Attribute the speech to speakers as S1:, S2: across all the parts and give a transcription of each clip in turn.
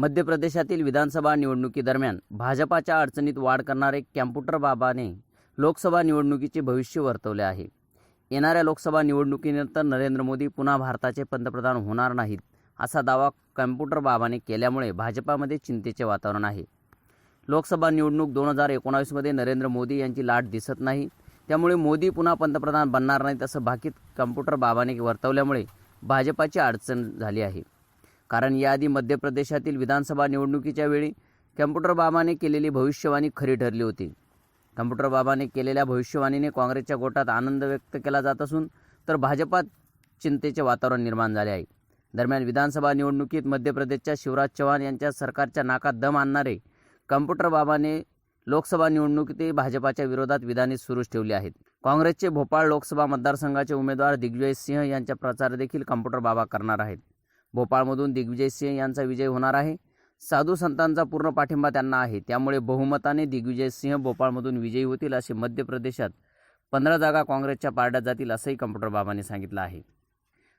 S1: मध्य प्रदेशातील विधानसभा निवडणुकीदरम्यान भाजपाच्या अडचणीत वाढ करणारे कॅम्प्युटर बाबाने लोकसभा निवडणुकीचे भविष्य वर्तवले आहे. येणाऱ्या लोकसभा निवडणुकीनंतर नरेंद्र मोदी पुन्हा भारताचे पंतप्रधान होणार नाहीत असा दावा कॅम्प्युटर बाबाने केल्यामुळे भाजपामध्ये चिंतेचे वातावरण आहे. लोकसभा निवडणूक दोन हजार एकोणावीसमध्ये नरेंद्र मोदी यांची लाट दिसत नाही त्यामुळे मोदी पुन्हा पंतप्रधान बनणार नाहीत असं भाकीत कम्प्युटर बाबाने वर्तवल्यामुळे भाजपाची अडचण झाली आहे. कारण याआधी मध्य प्रदेशातील विधानसभा निवडणुकीच्या वेळी कम्प्युटर बाबाने केलेली भविष्यवाणी खरी ठरली होती. कम्प्युटर बाबाने केलेल्या भविष्यवाणीने काँग्रेसच्या गोटात आनंद व्यक्त केला जात असून तर भाजपात चिंतेचे वातावरण निर्माण झाले आहे. दरम्यान विधानसभा निवडणुकीत मध्य प्रदेशच्या शिवराज चव्हाण यांच्या सरकारच्या नाकात दम आणणारे कम्प्युटर बाबाने लोकसभा निवडणुकीतही भाजपाच्या विरोधात विधाने सुरूच ठेवली आहेत. काँग्रेसचे भोपाळ लोकसभा मतदारसंघाचे उमेदवार दिग्विजय सिंह यांचा प्रचार देखील कम्प्युटर बाबा करणार आहेत. भोपाळमधून दिग्विजय सिंह यांचा विजय होणार आहे. साधू संतांचा पूर्ण पाठिंबा त्यांना आहे. त्यामुळे बहुमताने दिग्विजय सिंह भोपाळमधून विजयी होतील असे मध्य प्रदेशात पंधरा जागा काँग्रेसच्या पारड्यात जातील असंही कम्प्युटर बाबांनी सांगितलं आहे.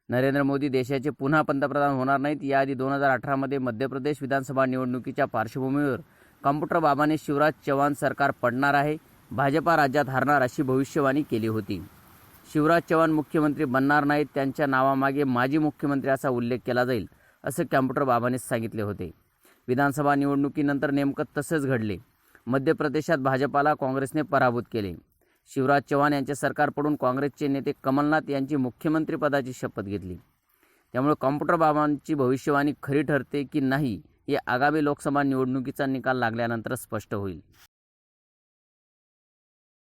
S1: नरेंद्र मोदी देशाचे पुन्हा पंतप्रधान होणार नाहीत. याआधी दोन हजार अठरामध्ये मध्य प्रदेश विधानसभा निवडणुकीच्या पार्श्वभूमीवर कम्प्युटर बाबाने शिवराज चव्हाण सरकार पडणार आहे. भाजपा राज्यात हरणार अशी भविष्यवाणी केली होती. शिवराज चव्हाण मुख्यमंत्री बनणार नाहीत त्यांच्या नावामागे माजी मुख्यमंत्री असा उल्लेख केला जाईल असं कॅम्प्युटर बाबांनी सांगितले होते. विधानसभा निवडणुकीनंतर नेमकं तसेच घडले. मध्य प्रदेशात भाजपाला काँग्रेसने पराभूत केले. शिवराज चव्हाण यांचे सरकार पडून काँग्रेसचे नेते कमलनाथ यांची मुख्यमंत्रीपदाची शपथ घेतली. त्यामुळे कॉम्प्युटर बाबांची भविष्यवाणी खरी ठरते की नाही हे आगामी लोकसभा निवडणुकीचा निकाल लागल्यानंतर स्पष्ट होईल.